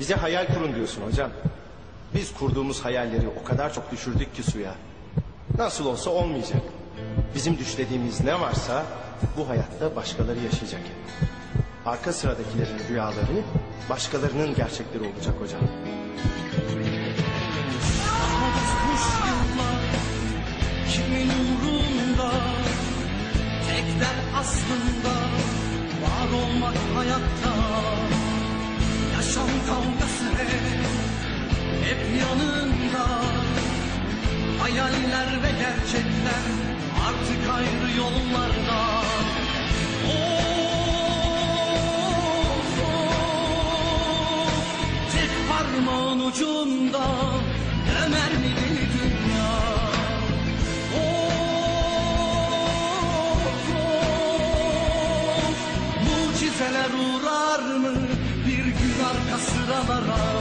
Bize hayal kurun diyorsun hocam. Biz kurduğumuz hayalleri o kadar çok düşürdük ki suya. Nasıl olsa olmayacak. Bizim düşlediğimiz ne varsa bu hayatta başkaları yaşayacak. Arka sıradakilerin rüyaları başkalarının gerçekleri olacak hocam. Kimin umrunda Tek dert aslında hep yanında Hayaller ve gerçekler artık ayrı yollarda. Of, Tek parmağın ucunda Ömer mi dünya? Of, of, Mucizeler uğrar mı Bir gün arka sıralara